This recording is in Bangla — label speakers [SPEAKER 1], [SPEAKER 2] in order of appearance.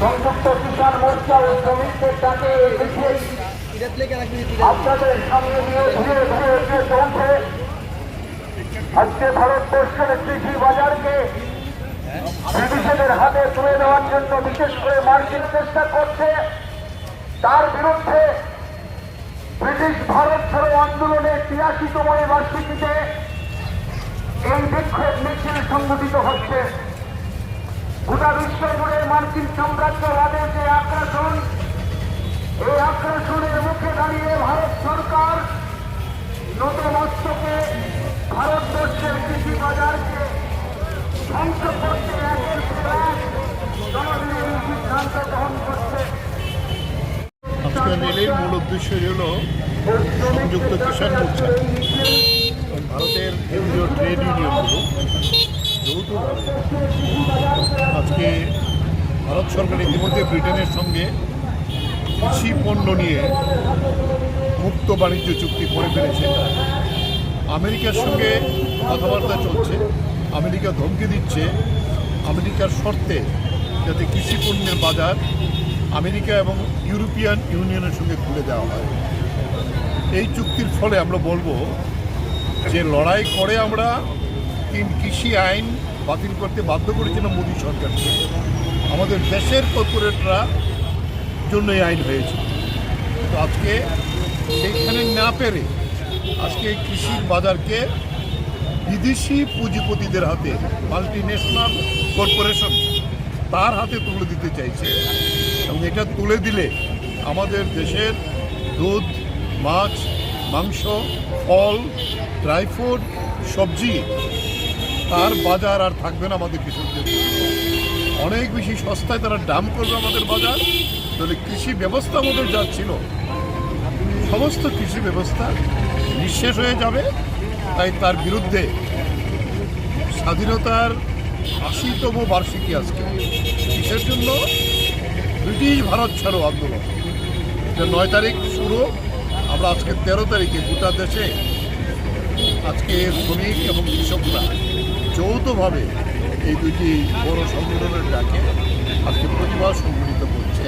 [SPEAKER 1] সংযুক্ত কিষাণ মোর্চা শ্রমিকদের ডাকে আপনাদের সামনে নিয়ে ধীরে ধীরে এগিয়ে চলছে। আজকে ভারতবর্ষের কৃষি বাজারকে ব্রিটিশদের হাতে তুলে দেওয়ার জন্য বিশেষ করে মার্কিন চেষ্টা করছে। তার বিরুদ্ধে ব্রিটিশ ভারত ছাড়ো আন্দোলনের তিরাশিতম বার্ষিকীতে এই বিক্ষোভ মিছিল সংগঠিত হচ্ছে। গোটা বিশ্ব জুড়ে মার্কিন সাম্রাজ্যবাদের যে আগ্রাসন, এই আগ্রাসনের মুখে দাঁড়িয়ে ভারত সরকার নতমস্তকে ভারতবর্ষের কৃষি বাজারকে ধ্বংস করতে সিদ্ধান্ত গ্রহণ করছে।
[SPEAKER 2] মূল উদ্দেশ্য হল সংযুক্ত কিষাণ মোর্চা। ভারতের কেন্দ্রীয় ট্রেড ইউনিয়নগুলো যৌথভাবে আজকে ভারত সরকার ইতিমধ্যে ব্রিটেনের সঙ্গে কৃষি পণ্য নিয়ে মুক্ত বাণিজ্য চুক্তি করে ফেলেছে। আমেরিকার সঙ্গে কথাবার্তা চলছে, আমেরিকা ধমকি দিচ্ছে। আমেরিকার শর্তে যাতে কৃষি পণ্যের বাজার আমেরিকা এবং ইউরোপিয়ান ইউনিয়নের সঙ্গে খুলে দেওয়া হয়। এই চুক্তির ফলে আমরা বলব যে লড়াই করে আমরা তিন কৃষি আইন বাতিল করতে বাধ্য করেছিলাম মোদী সরকারকে। আমাদের দেশের কর্পোরেটরা জন্য এই আইন হয়েছে। তো আজকে সেইখানে না পেরে আজকে এই কৃষির বাজারকে বিদেশি পুঁজিপতিদের হাতে মাল্টি ন্যাশনাল কর্পোরেশন তার হাতে তুলে দিতে চাইছে এবং এটা তুলে দিলে আমাদের দেশের দুধ, মাছ, মাংস, ফল ড্রাই ফ্রুট সবজি তার বাজার আর থাকবে না আমাদের কৃষকদের। অনেক বেশি সস্তায় তারা দাম করবে আমাদের বাজার। তাহলে কৃষি ব্যবস্থা আমাদের যা ছিল, সমস্ত কৃষি ব্যবস্থা নিঃশেষ হয়ে যাবে। তাই তার বিরুদ্ধে স্বাধীনতার আশিতম বার্ষিকী আজকে। কিসের জন্য ব্রিটিশ ভারত ছাড়ো আন্দোলন। এটা নয় তারিখ শুরু। আমরা আজকে তেরো তারিখে গোটা দেশে আজকে শ্রমিক এবং কৃষকরা যৌথভাবে এই দুটি বড় সংগঠনের ডাকে আজকে প্রতিভা সংগঠিত করছে।